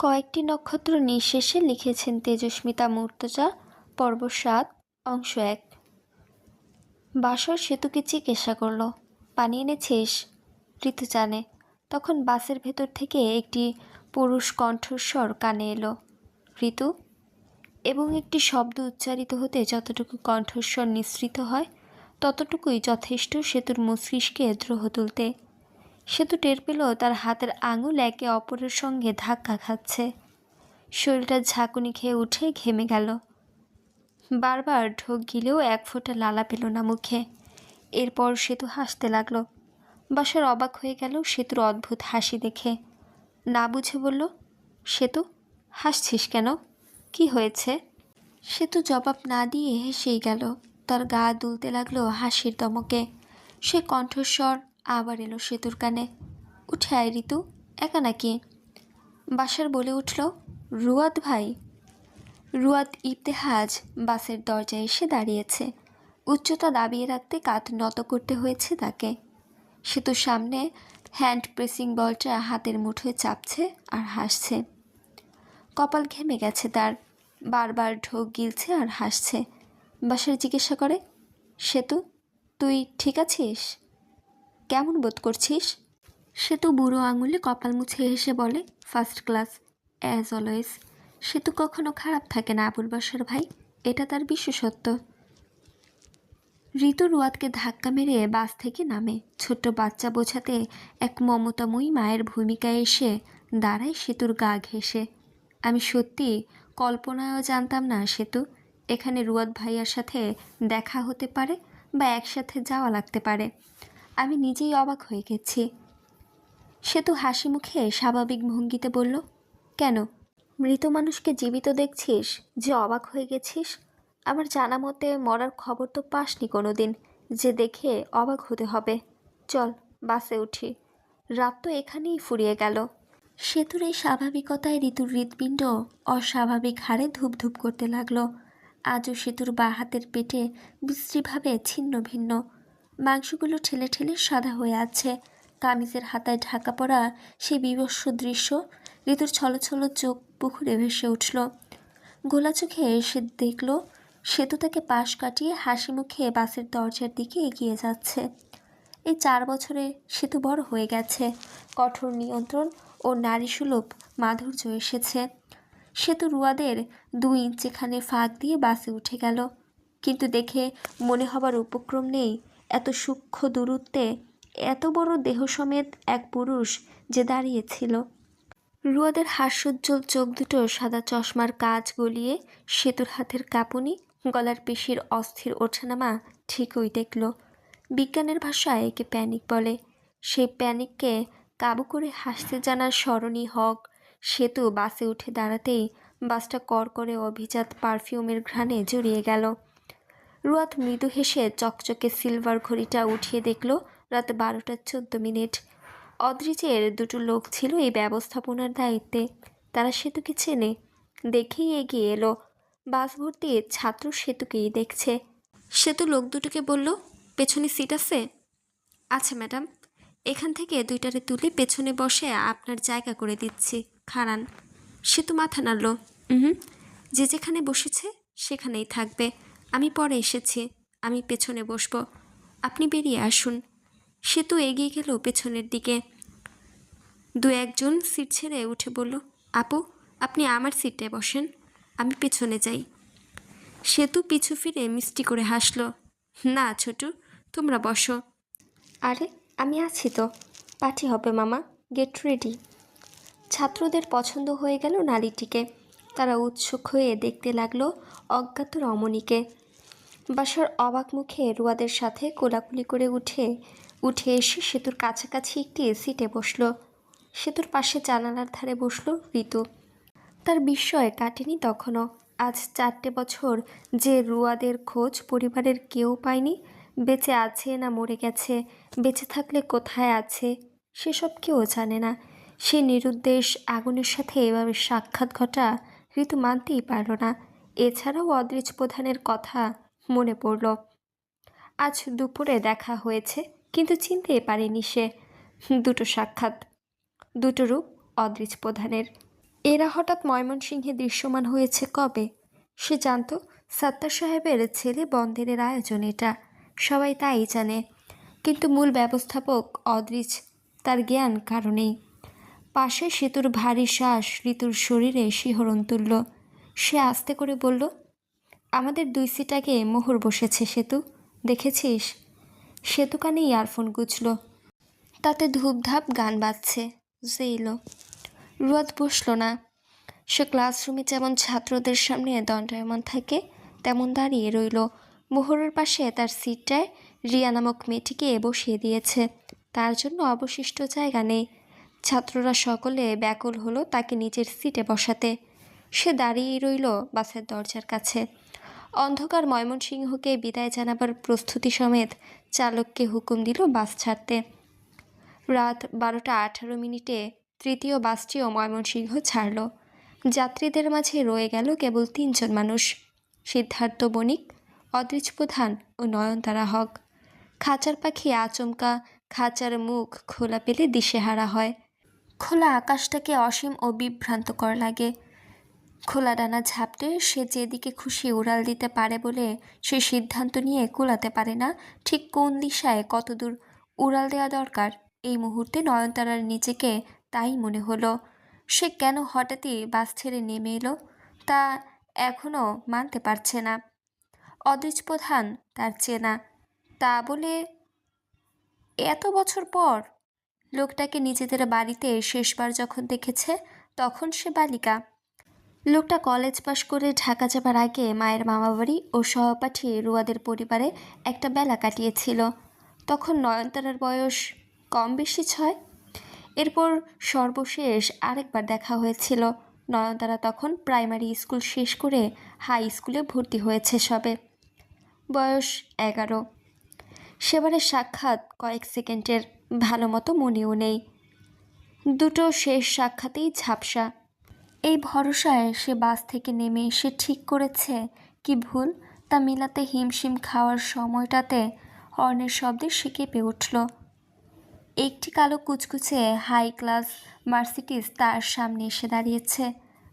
কয়েকটি নক্ষত্র নিঃশেষে লিখেছেন তেজস্মিতা মূর্তজা, পর্ব সাত, অংশ এক। বাসর সেতুকে জিজ্ঞাসা করল, পানি এনেছিস ঋতু জানে। তখন বাসের ভেতর থেকে একটি পুরুষ কণ্ঠস্বর কানে এলো, ঋতু? এবং একটি শব্দ উচ্চারিত হতে যতটুকু কণ্ঠস্বর নিঃসৃত হয়, ততটুকুই যথেষ্ট সেতুর মস্তিষ্কে দ্রোহ তুলতে সেতু টের পেল তার হাতের আঙুল একে অপরের সঙ্গে ধাক্কা খাচ্ছে। শরীরটা ঝাঁকুনি খেয়ে উঠে ঘেমে গেল। বারবার ঢোক গিলেও এক ফোঁটা লালা পেল না মুখে। এরপর সেতু হাসতে লাগল। বাসার অবাক হয়ে গেল সেতুর অদ্ভুত হাসি দেখে। না বুঝে বলল, সেতু, হাসছিস কেন? কি হয়েছে? সেতু জবাব না দিয়ে হেসেই গেল। তার গা দুলতে লাগল হাসির দমকে। সে কণ্ঠস্বর আবার এলো সেতুর কানে। উঠে আয় ঋতু, একা নাকি? বাসার বলে উঠল রুয়াদ ভাই। রুয়াদ ইবতেহাজ বাসের দরজায় এসে দাঁড়িয়েছে। উচ্চতা দাবিয়ে রাখতে কাত নত করতে হয়েছে তাকে। সেতুর সামনে হ্যান্ড প্রেসিং বলটা হাতের মুঠোয় চাপছে আর হাসছে। কপাল ঘেমে গেছে তার, বারবার ঢোক গিলছে আর হাসছে। বাসার জিজ্ঞাসা করে, সেতু, তুই ঠিক আছিস? কেমন বোধ করছিস? সেতু বুড়ো আঙুলে কপাল মুছে হেসে বলে ফার্স্ট ক্লাস অ্যাজ অলওয়েজ সেতু কখনো খারাপ থাকে না আবুল বাসার ভাই, এটা তার বিশেষত্ব। ঋতু রুয়াদকে ধাক্কা মেরে বাস থেকে নামে। ছোট্ট বাচ্চা বোঝাতে এক মমতাময়ী মায়ের ভূমিকায় এসে দাঁড়ায় সেতুর গা ঘেঁষে। আমি সত্যি কল্পনায়ও জানতাম না সেতু। এখানে রুয়াদ ভাইয়ার সাথে দেখা হতে পারে বা একসাথে যাওয়া লাগতে পারে। আমি নিজেই অবাক হয়ে গেছি। সেতু হাসি মুখে স্বাভাবিক ভঙ্গিতে বলল, কেন? মৃত মানুষকে জীবিত দেখছিস? যে অবাক হয়ে গেছিস? আমার জানা মতে মরার খবর তো পাসনি কোনো দিন যে দেখে অবাক হতে হবে। চল, বাসে উঠি। রাত তো এখানেই ফুরিয়ে গেল। সেতুর এই স্বাভাবিকতায় ঋতুর হৃৎপিণ্ড অস্বাভাবিক হারে ধূপ ধূপ করতে লাগল। আজও সেতুর বা হাতের পেটে বিশ্রীভাবে ছিন্ন ভিন্ন। মাংসগুলো ঠেলে ঠেলে সাদা হয়ে আছে। কামিজের হাতায় ঢাকা পড়া সেই বিভৎস দৃশ্য ঋতুর ছলছল চোখ পুকুরে ভেসে উঠল। গোলা চোখে সে দেখল সেতু তাকে পাশ কাটিয়ে হাসি মুখে বাসের দরজার দিকে এগিয়ে যাচ্ছে। এই চার বছরে সেতু বড় হয়ে গেছে। কঠোর নিয়ন্ত্রণ ও নারী নারীসুলভ মাধুর্য এসেছে। সেতু রুয়াদের দুই ইঞ্চিখানে ফাঁক দিয়ে বাসে উঠে গেল। কিন্তু দেখে মনে হবার উপক্রম নেই এত সূক্ষ্ম দূরত্বে এত বড় দেহ সমেত এক পুরুষ যে দাঁড়িয়েছিল। রুয়াদের হাস্যোজ্জ্বল চোখ দুটো সাদা চশমার কাজ গলিয়ে সেতুর হাতের কাঁপুনি, গলার পেশির অস্থির ওঠানামা ঠিকই দেখল। বিজ্ঞানের ভাষায় একে প্যানিক বলে। সেই প্যানিককে কাবু করে হাসতে জানার স্মরণী হক সেতু বাসে উঠে দাঁড়াতেই বাসটা কর করে অভিজাত পারফিউমের ঘ্রাণে জড়িয়ে গেল। রুয়াত মৃদু হেসে চকচকে সিলভার ঘড়িটা উঠিয়ে দেখল, রাত বারোটা চোদ্দ মিনিট। অদ্রিজের দুটো লোক ছিল এই ব্যবস্থাপনার দায়িত্বে। তারা সেতুকে চেনে। দেখেই এগিয়ে এলো। বাস ভর্তি ছাত্র সেতুকেই দেখছে। সেতু লোক দুটোকে বলল, পেছনে সিট আছে? আচ্ছা ম্যাডাম। এখান থেকে দুইটারে তুলে পেছনে বসে আপনার জায়গা করে দিচ্ছি। খাড়ান। সেতু মাথা নাড়ল। হুম। যে যেখানে বসেছে সেখানেই থাকবে। আমি পরে এসেছি, আমি পেছনে বসবো। আপনি বেরিয়ে আসুন। সেতু এগিয়ে গেল পেছনের দিকে। দু একজন সিট ছেড়ে উঠে বলল, আপু, আপনি আমার সিটে বসেন, আমি পেছনে যাই। সেতু পিছু ফিরে মিষ্টি করে হাসলো, না ছোটু, তোমরা বসো। আরে, আমি আছি তো। পার্টি হবে, মামা, গেট রেডি। ছাত্রদের পছন্দ হয়ে গেল নারীটিকে। তারা উৎসুক হয়ে দেখতে লাগল অজ্ঞাত রমণীকে। বাসার অবাক মুখে রুয়াদের সাথে কোলাকুলি করে উঠে উঠে এসে সেতুর কাছাকাছি একটি সিটে বসল। সেতুর পাশে জানালার ধারে বসল ঋতু। তার বিস্ময় কাটেনি তখনও। আজ চারটে বছর যে রুয়াদের খোঁজ পরিবারের কেউ পায়নি, বেঁচে আছে না মরে গেছে, বেঁচে থাকলে কোথায় আছে, সেসব কেউ জানে না। সে নিরুদ্দেশ আগুনের সাথে এভাবে সাক্ষাৎ ঘটা ঋতু মানতেই পারল না। এছাড়াও অদ্রিজ প্রধানের কথা মনে পড়ল। আজ দুপুরে দেখা হয়েছে, কিন্তু চিনতেই পারেনি সে। দুটো সাক্ষাৎ, দুটো রূপ অদ্রিজ প্রধানের। এরা হঠাৎ ময়মনসিংহে দৃশ্যমান হয়েছে কবে? সে জানতো সত্তার সাহেবের ছেলে বন্ধের আয়োজন এটা, সবাই তাই জানে। কিন্তু মূল ব্যবস্থাপক অদৃশ তার জ্ঞান কারণেই। পাশে সেতুর ভারী শ্বাস ঋতুর শরীরে শিহরণ তুলল। সে আস্তে করে বলল আমাদের দুই সিট আগে মোহর বসেছে, সেতু। দেখেছিস? সেতু কানে ইয়ারফোন গুছল তাতে ধূপধাপ গান বাজছে যে এলো রুয়াদ বসল না। সে ক্লাসরুমে যেমন ছাত্রদের সামনে দণ্ডায়মান থাকে, তেমন দাঁড়িয়ে রইল। মোহরের পাশে তার সিটটায় রিয়া নামক মেয়েটিকে বসিয়ে দিয়েছে। তার জন্য অবশিষ্ট জায়গা নেই। ছাত্ররা সকলে ব্যাকুল হলো তাকে নিজের সিটে বসাতে। সে দাঁড়িয়েই রইল বাসের দরজার কাছে। অন্ধকার ময়মনসিংহকে বিদায় জানাবার প্রস্তুতি সমেত চালককে হুকুম দিল বাস ছাড়তে। রাত বারোটা আঠারো মিনিটে তৃতীয় বাসটিও ময়মনসিংহ ছাড়ল। যাত্রীদের মাঝে রয়ে গেল কেবল তিনজন মানুষ, সিদ্ধার্থ বণিক, অদ্রিজ প্রধান ও নয়নতারা হক। খাঁচার পাখি আচমকা খাঁচার মুখ খোলা পেলে দিশেহারা হয়। খোলা আকাশটাকে অসীম ও বিভ্রান্তকর লাগে। খোলা ডানা ঝাপটে সে যেদিকে খুশি উড়াল দিতে পারে বলে সে সিদ্ধান্ত নিয়ে কুলাতে পারে না। ঠিক কোন দিশায় কতদূর উড়াল দেওয়া দরকার? এই মুহূর্তে নয়নতারার নিজেকে তাই মনে হলো, সে কেন হঠাৎই বাস ছেড়ে নেমে এলো তা এখনও মানতে পারছে না। অদ্রিজ প্রধান তার চেনা, তা বলে এত বছর পর? লোকটাকে নিজেদের বাড়িতে শেষবার যখন দেখেছে তখন সে বালিকা লোকটা কলেজ পাশ করে ঢাকা যাবার আগে মায়ের মামাবাড়ি ও সহপাঠী রুয়াদের পরিবারে একটা বেলা কাটিয়েছিল। তখন নয়নতারার বয়স কম বেশি ছয়। এরপর সর্বশেষ আরেকবার দেখা হয়েছিল। নয়নতারা তখন প্রাইমারি স্কুল শেষ করে হাই স্কুলে ভর্তি হয়েছে সবে। বয়স এগারো। সেবারের সাক্ষাৎ কয়েক সেকেন্ডের, ভালো মতো মনেও নেই। দুটো শেষ সাক্ষাতেই ঝাপসা এই ভরসায় সে বাস থেকে নেমে এসে ঠিক করেছে। কি ভুল? তা মিলাতে হিমশিম খাওয়ার সময়টাতে হর্নের শব্দে সে কেঁপে উঠল। একটি কালো কুচকুচে হাই ক্লাস মার্সিটিস তার সামনে এসে দাঁড়িয়েছে।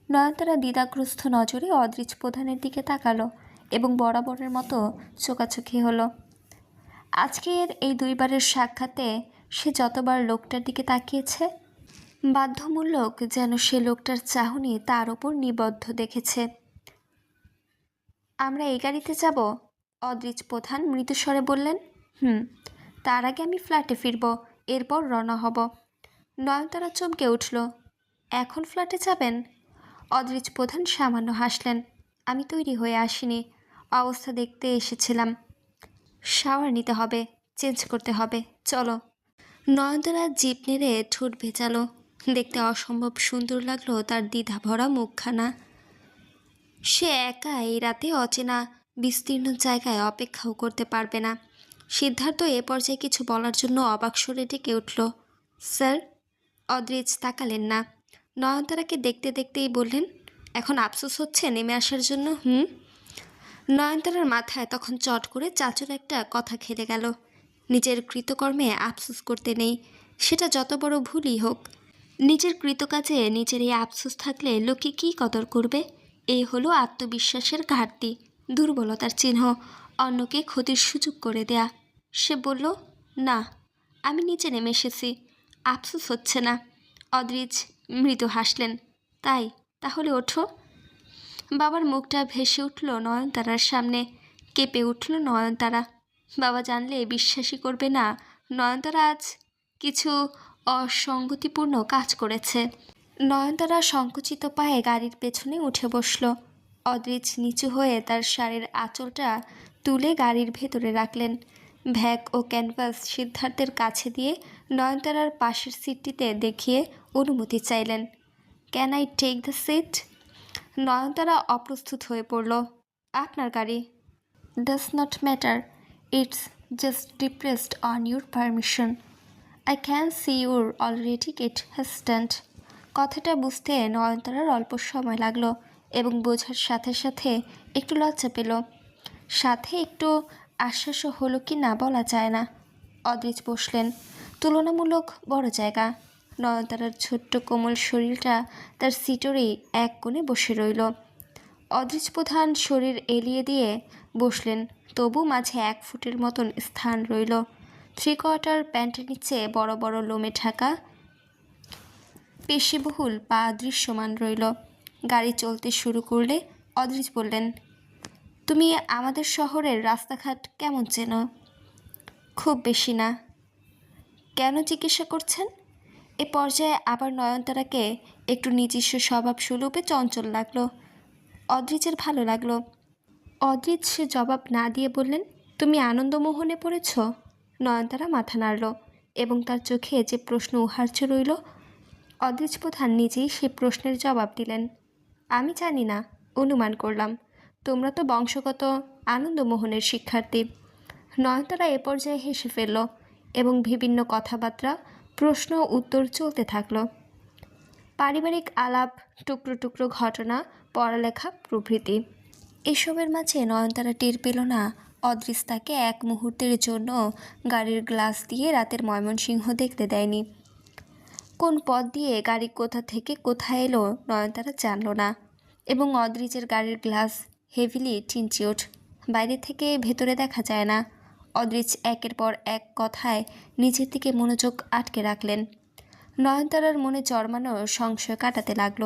নয়নতারা দ্বিধাগ্রস্ত নজরে অদ্রিজ প্রধানের দিকে তাকালো এবং বরাবরের মতো চোকাচোখি হলো। আজকের এই দুইবারের সাক্ষাতে সে যতবার লোকটার দিকে তাকিয়েছে বাধ্যমূলক যেন সে লোকটার চাহনি তার ওপর নিবদ্ধ দেখেছে। আমরা এই গাড়িতে যাব? অদ্রিজ প্রধান মৃদুস্বরে বললেন, হুম, তার আগে আমি ফ্ল্যাটে ফিরব, এরপর রওনা হব। নয়নতারা চমকে উঠল, এখন ফ্ল্যাটে যাবেন? অদ্রিজ প্রধান সামান্য হাসলেন, আমি তৈরি হয়ে আসিনি, অবস্থা দেখতে এসেছিলাম। শাওয়ার নিতে হবে, চেঞ্জ করতে হবে, চলো। নয়নতারা জিপ নেড়ে ঠোঁট ভেজালো দেখতে অসম্ভব সুন্দর লাগল তার দ্বিধা ভরা মুখখানা। সে একা এই রাতে অচেনা, বিস্তীর্ণ জায়গায় অপেক্ষাও করতে পারবে না। সিদ্ধার্থ এ পর্যায়ে কিছু বলার জন্য অবাক সরে ডেকে উঠল, স্যার? অদ্রিজ তাকালেন না। নয়নতারাকে দেখতে দেখতেই বললেন, এখন আফসোস হচ্ছে নেমে আসার জন্য, হুম? নয়নতারার মাথায় তখন চট করে চাচুর একটা কথা খেলে গেল, নিজের কৃতকর্মে আফসোস করতে নেই। সেটা যত বড় ভুলই হোক নিজের কৃতকাজে নিজের এই আফসোস থাকলে লোকে কী কদর করবে? এই হলো আত্মবিশ্বাসের ঘাটতি, দুর্বলতার চিহ্ন, অন্যকে ক্ষতির সুযোগ করে দেয়া। সে বলল, না, আমি নিচে নেমে এসেছি, আফসোস হচ্ছে না। অদ্রিজ মৃদু হাসলেন, তাই, তাহলে ওঠো। বাবার মুখটা ভেসে উঠল নয়নতারার সামনে, কেঁপে উঠল নয়নতারা। বাবা জানলে বিশ্বাসই করবে না, নয়নতারা, আজ কিছু অসঙ্গতিপূর্ণ কাজ করেছে। নয়নতারা সংকুচিত পায়ে গাড়ির পেছনে উঠে বসল। অদ্রিজ নিচু হয়ে তার শাড়ির আঁচলটা তুলে গাড়ির ভেতরে রাখলেন। ভ্যাক ও ক্যানভাস সিদ্ধার্থের কাছে দিয়ে নয়নতারার পাশের সিটটিতে দেখিয়ে অনুমতি চাইলেন। Can I take the seat Nayantara অপ্রস্তুত হয়ে পড়ল। আপনার গাড়ি? Does not matter it's just depressed on your permission I can see your already get has stand কথাটা বুঝতে নয়নতারার অল্প সময় লাগল এবং বোঝার সাথে সাথে একটু লজ্জা পেল। সাথে একটু আশ্বাসও হলো কি না বলা যায় না। অদ্রিজ বসলেন। তুলনামূলক বড় জায়গা। নয়নতারার ছোট্ট কোমল শরীরটা তার সিটোরেই এক কোণে বসে রইল। অদ্রিজ প্রধান শরীর এলিয়ে দিয়ে বসলেন। তবু মাঝে এক ফুটের মতন স্থান রইল। থ্রি কোয়ার্টার প্যান্টের নিচে বড় বড় লোমে ঢাকা। পেশিবহুল পা দৃশ্যমান রইল। গাড়ি চলতে শুরু করলে অদৃশ বললেন, তুমি আমাদের শহরের রাস্তাঘাট কেমন চেনো খুব বেশি না। কেন জিজ্ঞাসা করছেন? এ পর্যায়ে আবার নয়নতারাকে একটু নিজস্ব স্বভাব সুলভে চঞ্চল লাগল। অদ্রিজের ভালো লাগল। অদ্রিজ সে জবাব না দিয়ে বললেন, তুমি আনন্দমোহনে পড়েছ? নয়নতারা মাথা নাড়ল এবং তার চোখে যে প্রশ্ন উহার্য রইল অদ্রিজ প্রধান নিজেই সে প্রশ্নের জবাব দিলেন। আমি জানি না অনুমান করলাম। তোমরা তো বংশগত আনন্দমোহনের শিক্ষার্থী নয়নতারা এ পর্যায়ে হেসে ফেলল এবং বিভিন্ন কথাবার্তা, প্রশ্ন, উত্তর চলতে থাকল। পারিবারিক আলাপ, টুকরো টুকরো ঘটনা, পড়ালেখা, প্রভৃতি। এসবের মাঝে নয়নতারা টের পেল না অদৃশ তাকে এক মুহূর্তের জন্য গাড়ির গ্লাস দিয়ে রাতের ময়মনসিংহ দেখতে দেয়নি। কোন পথ দিয়ে গাড়ি কোথা থেকে কোথায় এলো নয়নতারা জানল না। এবং অদ্রিজের গাড়ির গ্লাস হেভিলি চিনচিওট বাইরে থেকে ভেতরে দেখা যায় না। অদ্রিজ একের পর এক কথায় নিজের দিকে মনোযোগ আটকে রাখলেন। নয়নতারার মনে জন্মানো সংশয় কাটাতে লাগল।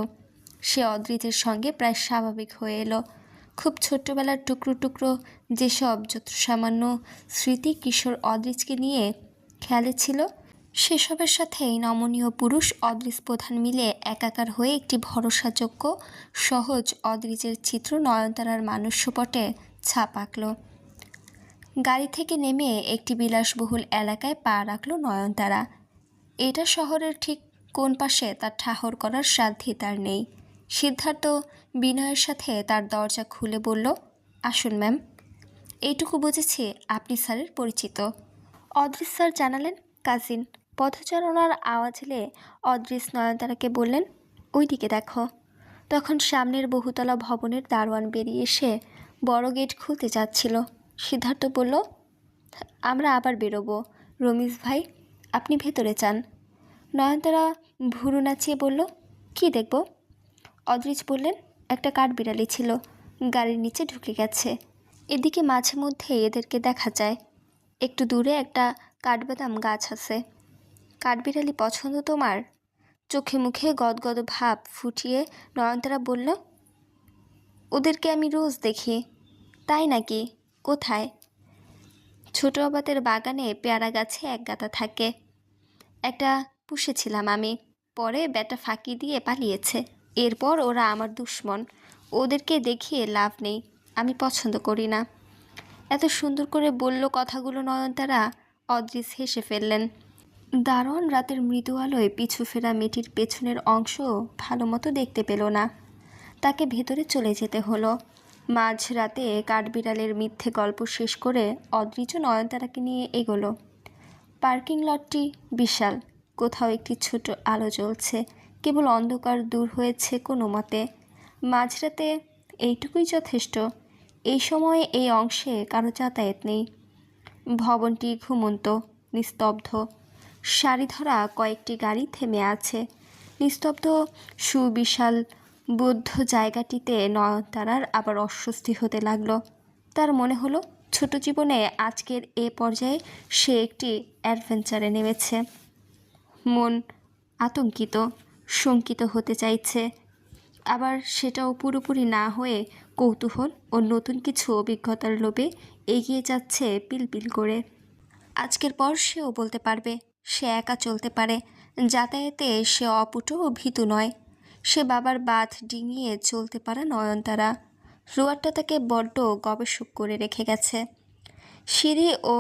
সে অদ্রিজের সঙ্গে প্রায় স্বাভাবিক হয়ে এলো। খুব ছোট্টবেলার টুকরো টুকরো যেসব যত সামান্য স্মৃতি কিশোর অদ্রিজকে নিয়ে খেয়ালে ছিল, সেসবের সাথেই নমনীয় পুরুষ অদ্রিজ প্রধান মিলে একাকার হয়ে একটি ভরসাযোগ্য, সহজ অদ্রিজের চিত্র নয়নতারার মানস্যপটে ছাপ আঁকল। গাড়ি থেকে নেমে একটি বিলাসবহুল এলাকায় পা রাখল নয়নতারা। এটা শহরের ঠিক কোন পাশে তার ঠাহর করার সাধ্যই তার নেই। সিদ্ধার্থ বিনয়ের সাথে তার দরজা খুলে বলল, আসুন ম্যাম। এইটুকু বুঝেছি, আপনি স্যারের পরিচিত। অদৃশ স্যার জানালেন, কাজিন। পথচারণার আওয়াজ এলে অদৃশ নয়নতারাকে বললেন, ওইদিকে দেখো। তখন সামনের বহুতলা ভবনের দারোয়ান বেরিয়ে এসে বড় গেট খুলতে যাচ্ছিল। সিদ্ধার্থ বলল, আমরা আবার বেরোবো। রমিজ ভাই, আপনি ভেতরে যান। নয়নতারা ভুরু নাচিয়ে বলল, কি দেখব? অদ্রিজ বললেন, একটা কাঠবিড়ালি ছিল, গাড়ির নিচে ঢুকে গেছে। এদিকে মাঝে মধ্যে এদেরকে দেখা যায়। একটু দূরে একটা কাঠবাদাম গাছ আছে। কাঠবিড়ালি পছন্দ তোমার? চোখে মুখে গদগদ ভাব ফুটিয়ে নয়নতারা বলল, ওদেরকে আমি রোজ দেখি। তাই নাকি? কোথায়? ছোট আবাতের বাগানে পেয়ারা গাছে এক গাদা থাকে। একটা পুষেছিলাম আমি। পরে ব্যাটা ফাঁকি দিয়ে পালিয়েছে। এরপর ওরা আমার দুশ্মন। ওদেরকে দেখিয়ে লাভ নেই, আমি পছন্দ করি না। এত সুন্দর করে বলল কথাগুলো নয়নতারা অদৃশ হেসে ফেললেন। দারোয়ান রাতের মৃদু আলোয় পিছু ফেরা মেয়েটির পেছনের অংশ ভালো মতো দেখতে পেল না। তাকে ভেতরে চলে যেতে হলো। মাঝ রাতে কাঠবিড়ালের মিথ্যে গল্প শেষ করে অদৃজ নয়নতারাকে নিয়ে এগোলো। পার্কিং লটটি বিশাল, কোথাও একটি ছোট আলো জ্বলছে। কেবল অন্ধকার দূর হয়েছে কোনো মতে। মাঝরাতে এইটুকুই যথেষ্ট। এই সময়ে এই অংশে কারও যাতায়াত নেই। ভবনটি ঘুমন্ত, নিস্তব্ধ। সারি ধরা কয়েকটি গাড়ি থেমে আছে। নিস্তব্ধ, সুবিশাল, বৌদ্ধ জায়গাটিতে নয়নতারার আবার অস্বস্তি হতে লাগল। তার মনে হলো, ছোট জীবনে আজকের এ পর্যায়ে সে একটি অ্যাডভেঞ্চারে নেমেছে। মন আতঙ্কিত। শঙ্কিত হতে চাইছে। আবার সেটাও পুরোপুরি না হয়ে কৌতূহল ও নতুন কিছু অভিজ্ঞতার লোভে এগিয়ে যাচ্ছে পিলপিল করে। আজকের পর সেও বলতে পারবে, সে একা চলতে পারে, যাতায়াতে সে অপুট ও ভীতু নয়। সে বাবার বাঁধ ডিঙিয়ে চলতে পারে নয়নতারা। রোয়ারটা তাকে বড্ড গবেষক করে রেখে গেছে। সিঁড়ি ও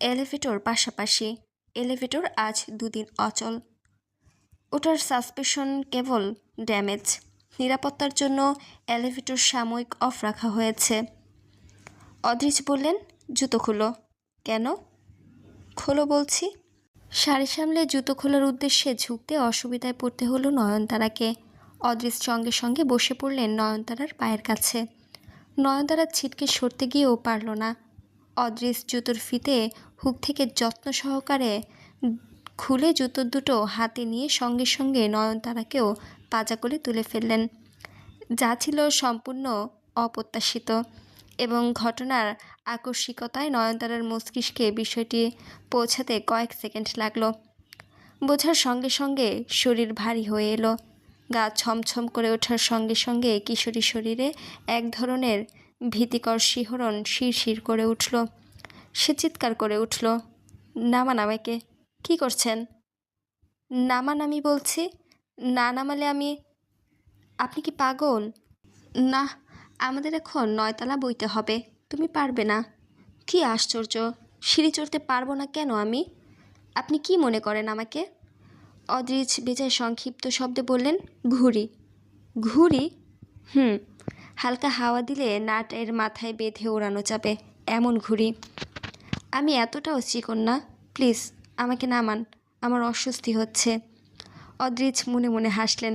এলিভেটর পাশাপাশি। এলিভেটর আজ দুদিন অচল। ওটার সাসপেশন কেবল ড্যামেজ। নিরাপত্তার জন্য এলিভেটর সাময়িক অফ রাখা হয়েছে। অদ্রিজ বললেন, জুতো খুলো। কেন? খোলো বলছি। শাড়ি সামলে জুতো খোলার উদ্দেশ্যে ঝুঁকতে অসুবিধায় পড়তে হলো নয়নতারাকে। অদৃশ সঙ্গে সঙ্গে বসে পড়লেন নয়নতারার পায়ের কাছে। নয়নতারা ছিটকে সরতে গিয়েও পারল না। অদৃশ জুতোর ফিতে হুক থেকে যত্ন সহকারে খুলে জুতো দুটো হাতে নিয়ে সঙ্গে সঙ্গে নয়নতারাকেও পাজা করে তুলে ফেললেন। যা ছিল সম্পূর্ণ অপ্রত্যাশিত এবং ঘটনার আকস্মিকতায় নয়নতারার মস্তিষ্কে বিষয়টি পৌঁছাতে কয়েক সেকেন্ড লাগল। বোঝার সঙ্গে সঙ্গে শরীর ভারী হয়ে এলো। গা ছমছম করে ওঠার সঙ্গে সঙ্গে কিশোরী শরীরে এক ধরনের ভীতিকর শিহরণ শিরশির করে উঠল। সে চিৎকার করে উঠল নামান আমাকে কি করছেন? নামান আমি বলছি। না নামালে আমি, আপনি কি পাগল? না, আমাদের এখন নয়তলা বইতে হবে। তুমি পারবে না। কি আশ্চর্য! সিঁড়ি চড়তে পারব না কেন আমি? আপনি কি মনে করেন আমাকে? অদ্রিজ বেজায় সংক্ষিপ্ত শব্দে বললেন, ঘুড়ি। ঘুড়ি? হুম, হালকা হাওয়া দিলে নাটের মাথায় বেঁধে ওড়ানো যাবে। এমন ঘুড়ি। আমি এতটাও চিকন না প্লিজ। আমাকে নামান আমার অস্বস্তি হচ্ছে। অদ্রিজ মনে মনে হাসলেন,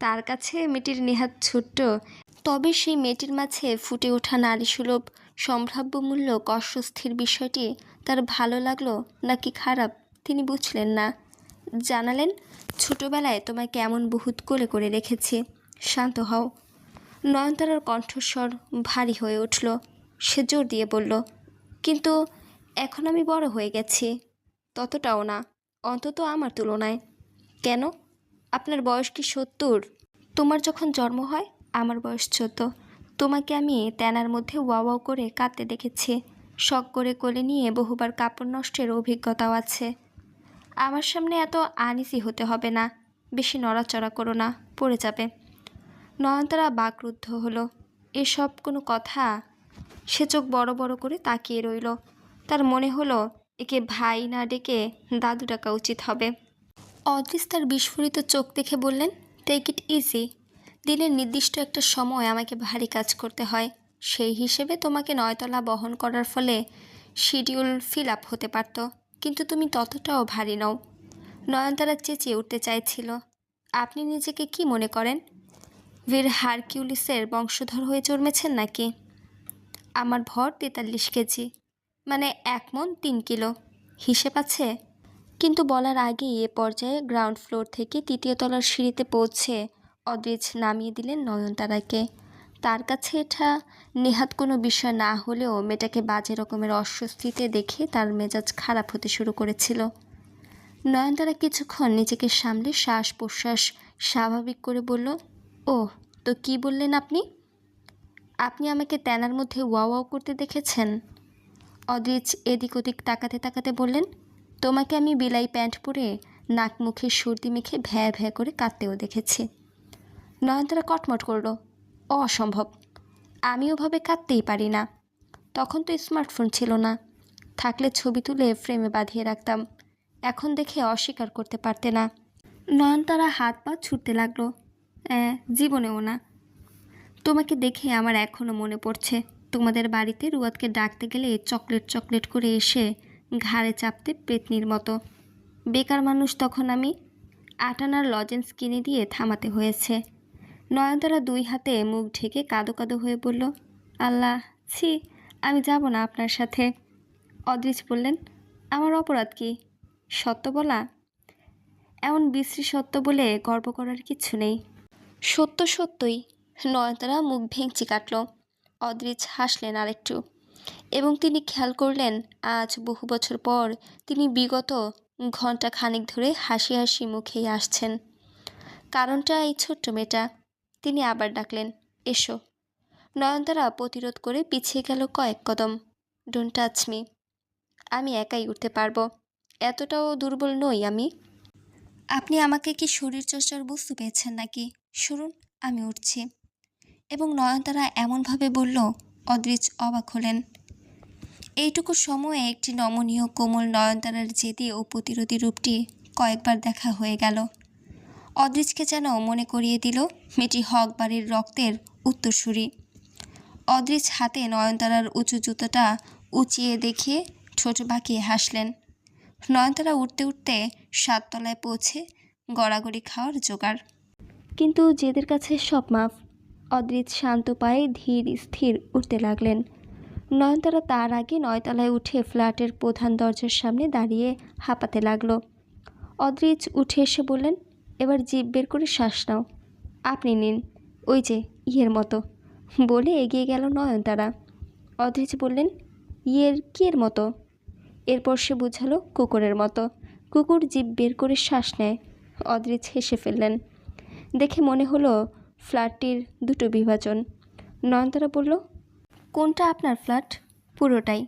তার কাছে মেয়েটির নেহাত ছোট্ট, তবে সেই মেয়েটির মাঝে ফুটে ওঠা নারীসুলভ সম্ভাব্য মূল্য অস্বস্তির বিষয়টি তার ভালো লাগল নাকি খারাপ, তিনি বুঝলেন না। জানালেন, ছোটবেলায় তোমায় কেমন বহুত কোলে করে রেখেছি। শান্ত হও। নয়নতারার কণ্ঠস্বর ভারী হয়ে উঠল। সে জোর দিয়ে বলল, কিন্তু এখন আমি বড় হয়ে গেছি। ততটাও না, অন্তত আমার তুলনায়। কেন? আপনার বয়স কি সত্তর? তোমার যখন জন্ম হয়, আমার বয়স চোদ্দ তোমাকে আমি তেনার মধ্যে ওয়াও ওয়াও করে কাঁদতে দেখেছি। শখ করে কোলে নিয়ে বহুবার কাপড় নষ্টের অভিজ্ঞতাও আছে। আমার সামনে এত আনিসি হতে হবে না, বেশি নড়াচড়া করো না, পড়ে যাবে। নয়নতারা বাকরুদ্ধ হলো। এসব কোনো কথা? সে চোখ বড় বড় করে তাকিয়ে রইল। তার মনে হলো একে ভাই না ডেকে দাদু ডাকা উচিত হবে। অদৃশ তার বিস্ফোরিত চোখ দেখে বললেন টেক ইট ইজি দিনের নির্দিষ্ট একটা সময় আমাকে ভারী কাজ করতে হয়। সেই হিসেবে তোমাকে নয়তলা বহন করার ফলে শিডিউল ফিল আপ হতে পারত। কিন্তু তুমি ততটাও ভারী নও। নয়নতারা চেঁচিয়ে উঠতে চাইছিল। আপনি নিজেকে কি মনে করেন? বীর হারকিউলিসের বংশধর হয়ে জন্মেছেন নাকি? আমার ভর তেতাল্লিশ কেজি। মানে এক মন তিন কিলো। হিসেব আছে? কিন্তু বলার আগেই এ পর্যায়ে গ্রাউন্ড ফ্লোর থেকে তৃতীয় তলার সিঁড়িতে পৌঁছে অদ্রিজ নামিয়ে দিলেন নয়নতারাকে তার কাছে এটা নেহাত কোনো বিষয় না হলেও মেয়েটাকে বাজে রকমের অস্বস্তিতে দেখে তার মেজাজ খারাপ হতে শুরু করেছিল। নয়নতারা কিছুক্ষণ নিজেকে সামলে শ্বাস প্রশ্বাস স্বাভাবিক করে বলল ও তো কি বললেন আপনি? আপনি আমাকে তেনার মধ্যে ওয়া ওয়াও করতে দেখেছেন? অদ্রিজ এদিক ওদিক তাকাতে তাকাতে বললেন, তোমাকে আমি বিলাই প্যান্ট পরে নাক মুখে সর্দি মেখে ভ্যা ভ্যা করে কাঁদতেও দেখেছি। নয়নতারা কটমট করল, অসম্ভব, আমি ওভাবে কাঁদতেই পারি না। তখন তো স্মার্টফোন ছিল না। থাকলে ছবি তুলে ফ্রেমে বাঁধিয়ে রাখতাম। এখন দেখে অস্বীকার করতে পারতে না। নয়নতারা হাত পা ছুটতে লাগল জীবনেও না। তোমাকে দেখে আমার এখনও মনে পড়ছে। তোমাদের বাড়িতে রুয়াদকে ডাকতে গেলে চকলেট চকলেট করে এসে ঘাড়ে চাপতে পেতনির মতো। বেকার মানুষ তখন আমি আটানার লজেন্স কিনে দিয়ে থামাতে হয়েছে। নয়নতারা দুই হাতে মুখ ঢেকে কাদো কাদো হয়ে বলল, আল্লাহ, ছি, আমি যাব না আপনার সাথে। অদৃশ বললেন, আমার অপরাধ কি? সত্য বলা? এমন বিশ্রী সত্য বলে গর্ব করার কিছু নেই। সত্য সত্যই, নয়নতারা মুখ ভেঙচি কাটল। অদ্রিজ হাসলেন আরেকটু। এবং তিনি খেয়াল করলেন, আজ বহু বছর পর তিনি বিগত ঘণ্টা খানিক ধরে হাসি হাসি মুখেই আসছেন কারণটা এই ছোট্ট মেয়েটা। তিনি আবার ডাকলেন, এসো। নয়নতারা প্রতিরোধ করে পিছিয়ে গেল কয়েক কদম। ডোন্ট টাচ মি আমি একাই উঠতে পারব। এতটাও দুর্বল নই আমি। আপনি আমাকে কি শরীরচর্চার বস্তু পেয়েছেন নাকি? শুনুন, আমি উঠছি। এবং নয়নতারা এমনভাবে বলল অদ্রিজ অবাক হলেন। এইটুকু সময়ে একটি নমনীয় কোমল নয়নতারার জেদি ও প্রতিরোধী রূপটি কয়েকবার দেখা হয়ে গেল। অদ্রিজকে যেন মনে করিয়ে দিল, মেয়েটি হক বাড়ির রক্তের উত্তরসূরি। অদ্রিজ হাতে নয়নতারার উঁচু জুতোটা উঁচিয়ে দেখিয়ে ঠোঁট বাঁকিয়ে হাসলেন। নয়নতারা উঠতে উঠতে সাততলায় পৌঁছে গড়াগড়ি খাওয়ার জোগাড়। কিন্তু জেদের কাছে সব মাফ। অদ্রিত শান্ত পায়ে ধীর স্থির উঠতে লাগলেন। নয়নতারা তার আগে নয়তলায় উঠে ফ্ল্যাটের প্রধান দরজার সামনে দাঁড়িয়ে হাঁপাতে লাগল। অদ্রিজ উঠে এসে বললেন, এবার জিভ বের করে শ্বাস নাও। আপনি নিন। ওই যে, ইয়ের মতো। বলে এগিয়ে গেল নয়নতারা। অদ্রিজ বললেন, ইয়ের কিয়ের মতো? এরপর সে বুঝালো, কুকুরের মতো। কুকুর জিভ বের করে শ্বাস নেয়। অদ্রিজ হেসে ফেললেন। দেখে মনে হলো ফ্ল্যাটটির দুটো বিভাজন। নয়নতারা বলল কোনটা আপনার ফ্ল্যাট? পুরোটাই।